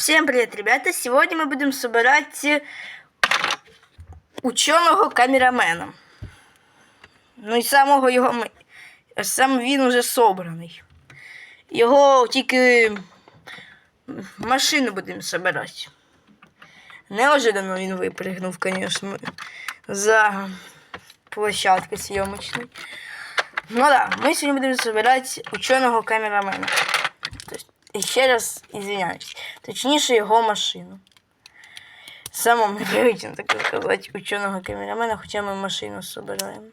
Всем привет, ребята! Сегодня мы будем собирать э, ученого камерамена. Ну і самого його ми... сам він уже собраний. Його тільки машину будемо собирати. Неожиданно він випригнув, звісно, за площадку зйомочну. Ну да, ми сьогодні будемо собирати ученого камерамена. І ще раз извиняюсь Точніше, його машину. Самому непривично, так сказати, ученого камерамена, хоча ми машину собираємо.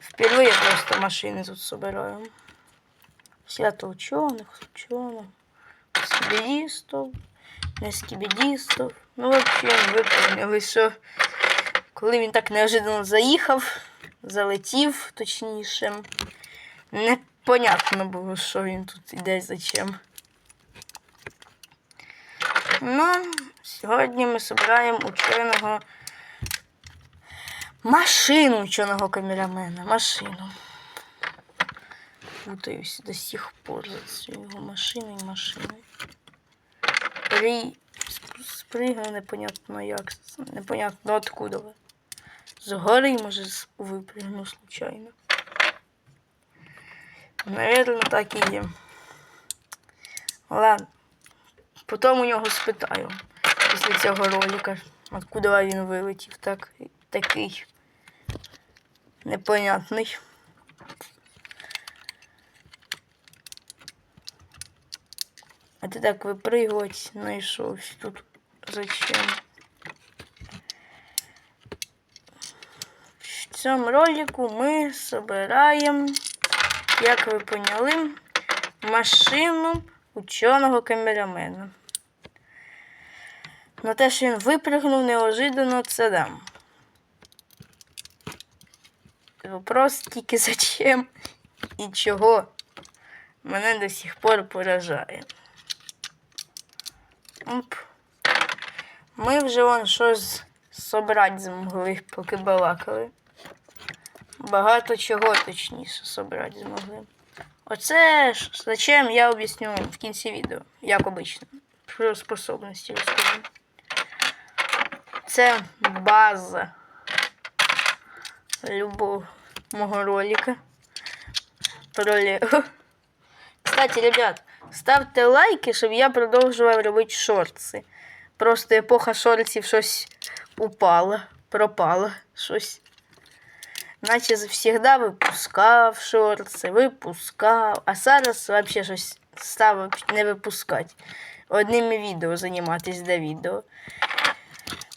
Впервые просто машини тут собираємо. Свято ученых, ученых, скібідістів, не скібідістів. Ну, взагалі, ви поняли, що коли він так неожиданно заїхав, залетів, точніше, непонятно було, що він тут іде зачем. Ну, сьогодні ми збираємо ученого машину ученого камерамена. Машину. Путаюсь до сих пор за цією машиною і машиною. При... Спригну непонятно як. Непонятно откуда. Згори, може, з- випригну случайно. Наверно, так і є. Ладно. Потім у нього спитаю після цього ролика, откуда він вилетів так, такий непонятний. А ти так випригувати знайшовся тут. Зачем? В цьому ролику ми собираємо, як ви поняли, машину ученого камерамена. На те, що він випрыгнув неожиданно, це дам. Вопрос тільки зачем і чого мене до сих пор поражає. Оп. Ми вже вон щось собрати змогли, поки балакали. Багато чого точніше собрати змогли. Оце ж зачем я об'ясню в кінці відео, як обично. Про способності розкажу. Це база любого мого ролика про Лего. Кстати, ребят, ставте лайки, щоб я продовжував робити шорти. Просто епоха шортів щось упала, пропала щось. Наче завжди випускав шорти, випускав, а зараз взагалі щось став не випускати. Одними відео займатися до відео.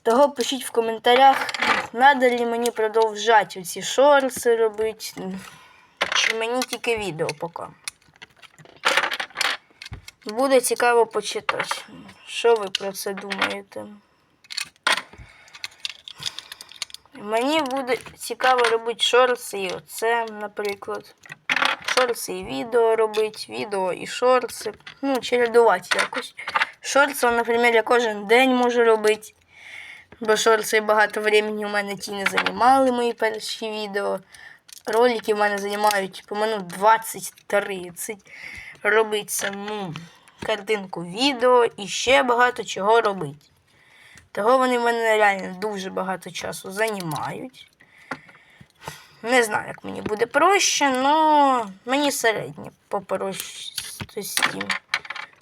Того пишіть в коментарях, надо ли мені продовжати ці шорти робити, чи мені тільки відео поки. Буде цікаво почитати. Що ви про це думаєте? Мені буде цікаво робити шорти і оце, наприклад. Шорти і відео робити, відео і шорти. Ну, чередувати якось. Шорти, наприклад, я кожен день можу робити. Бо шорти багато времени у мене ті не займали мої перші відео. Ролики в мене займають по минут 20-30. Робити саму картинку відео і ще багато чого робити. Того вони в мене реально дуже багато часу займають. Не знаю, як мені буде проще, але мені середньо попрості.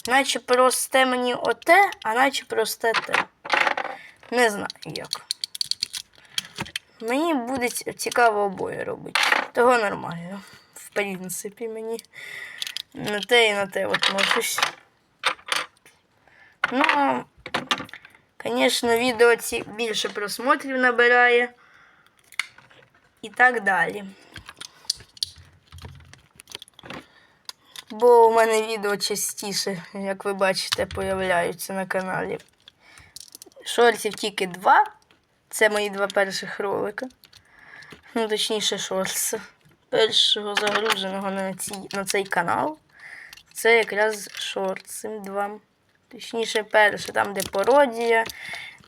Наче просте мені оте, а наче просте те. Не знаю як. Мені буде ці- цікаво обоє робити. Того нормально. В принципі, мені на те і на те от можусь. Ну, звісно, відео ці більше просмотрів набирає. І так далі. Бо у мене відео частіше, як ви бачите, появляються на каналі. Шортів тільки два. Це мої два перших ролика. Ну, точніше, шортс. Першого загруженого на, цій, на цей канал. Це якраз шортс. Два. Точніше, перше, там, де пародія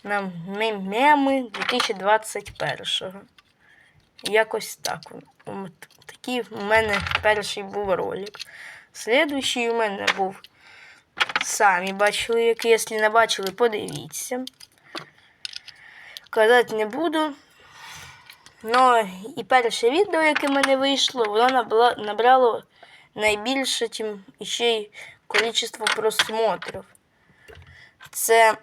на меми 2021-го. Якось так. От Такий у мене перший був ролик. Слідуючий у мене був Самі бачили, як якщо не бачили, подивіться. Казати не буду. Ну, і перше відео, яке в мене вийшло, воно набрало найбільше, чим ще й кількість просмотрів. Це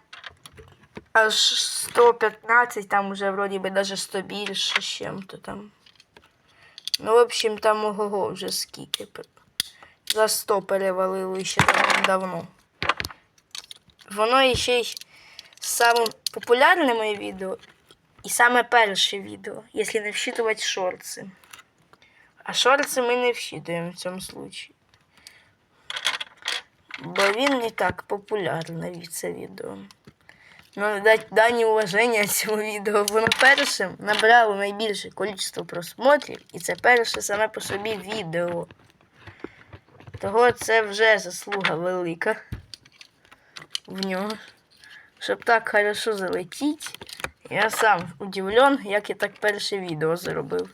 аж 115, там вже вроді би навіть 100 більше з чим-то там. Ну, в общем, там ого вже скільки. За 100 перевалили ще там давно. Воно ще й саме популярне моє відео і саме перше відео, якщо не вчитувати шорти. А шорти ми не вчитуємо в цьому случаї. Бо він не так популярний це відео. Ну, дані уваження цьому відео. Воно першим набрало найбільше кількість просмотрів, і це перше саме по собі відео. Того це вже заслуга велика в нього. Щоб так хорошо залетіти. Я сам удивлен, як я так перше відео зробив.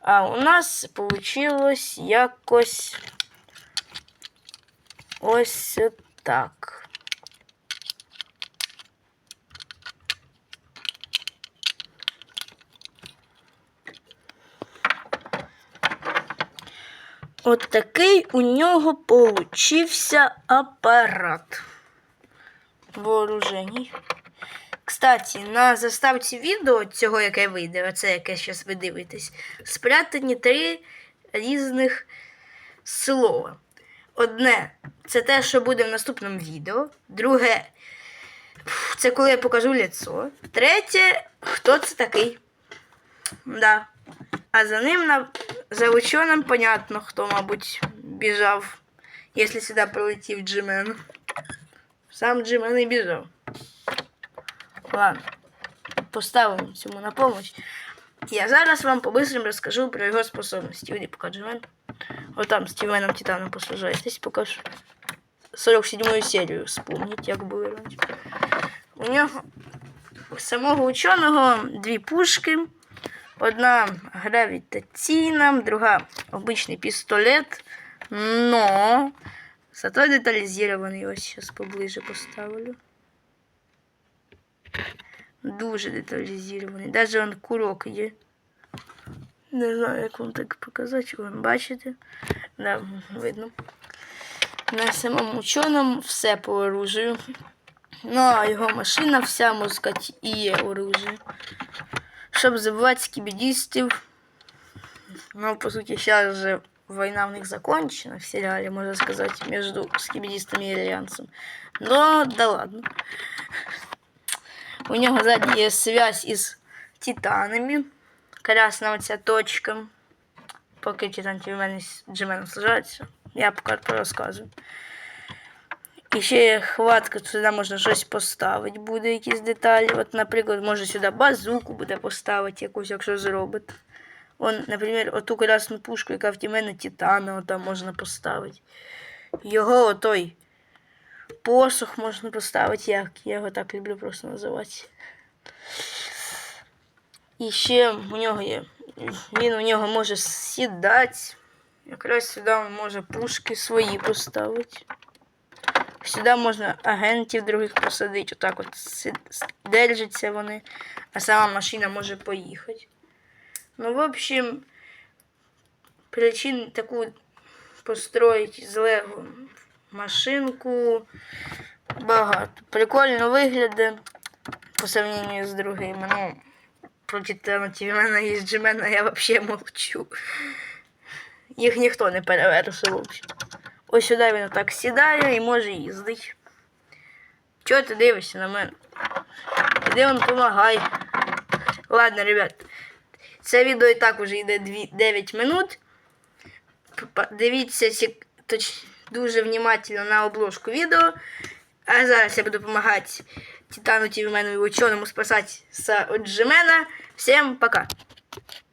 А у нас вийшло якось ось так. От такий у нього получився апарат вооружений. Кстати, на заставці відео цього, яке вийде, оце яке зараз ви дивитесь, спрятані три різних слова. Одне це те, що буде в наступному відео. Друге, це коли я покажу лицо. Третє, хто це такий. Да. А за ним за ученим понятно, хто, мабуть, біжав, якщо сюди прилетів Джимен. Сам Джимен і біжав. Ладно, поставимо цьому на помощь. Я зараз вам по-быстрому розкажу про його способності. Іди покажу Джимен. От там з Тіменом Титаном посажаєтесь, покажу. 47 серію вспомніть, як було раніше. У нього у самого ученого дві пушки. Одна гравітаційна, друга обичний пістолет. Но зато деталізований. Ось зараз поближе поставлю. Дуже деталізований. Даже он курок є. Не знаю, як вам так показати. Вон, бачите? Да, видно. На самому ученому все по оружию. Ну, а його машина вся, можна сказати, і є оружие. Щоб забивати скибидистів. Ну, по суті, зараз же война в них закончена в серіалі, можна сказати, між скибидистами і Альянсом. Ну, да ладно. У нього ззаді є связь із титанами. Красна оця точка. Поки титан Тімен Джимен сажається, я поки розказую. І ще є хватка, сюди можна щось поставити, буде якісь деталі. От, наприклад, може сюди базуку буде поставити якусь, якщо зробить. Он, наприклад, оту красну пушку, яка в Тімена Титана, там можна поставити. Його отой посох можна поставити, як я його так люблю просто називати. І ще у нього є. Він у нього може сідати. Якраз сюди він може пушки свої поставити. Сюди можна агентів других посадити. Отак от держаться вони, а сама машина може поїхати. Ну, в общем, причин таку построїть з Лего машинку багато. Прикольно виглядає по сравнению з другими. Ну, проти Тівмена і Джимена я взагалі мовчу. Їх ніхто не перевершив. Ось сюди він так сідає і може їздити. Чого ти дивишся на мене? Іди он помагай. Ладно, ребят. Це відео і так вже йде 9 минут. Дивіться точ- дуже внимательно на обложку відео. А зараз я буду допомагати Титану Тівмену і ученому спасати з Джимена. Всім пока!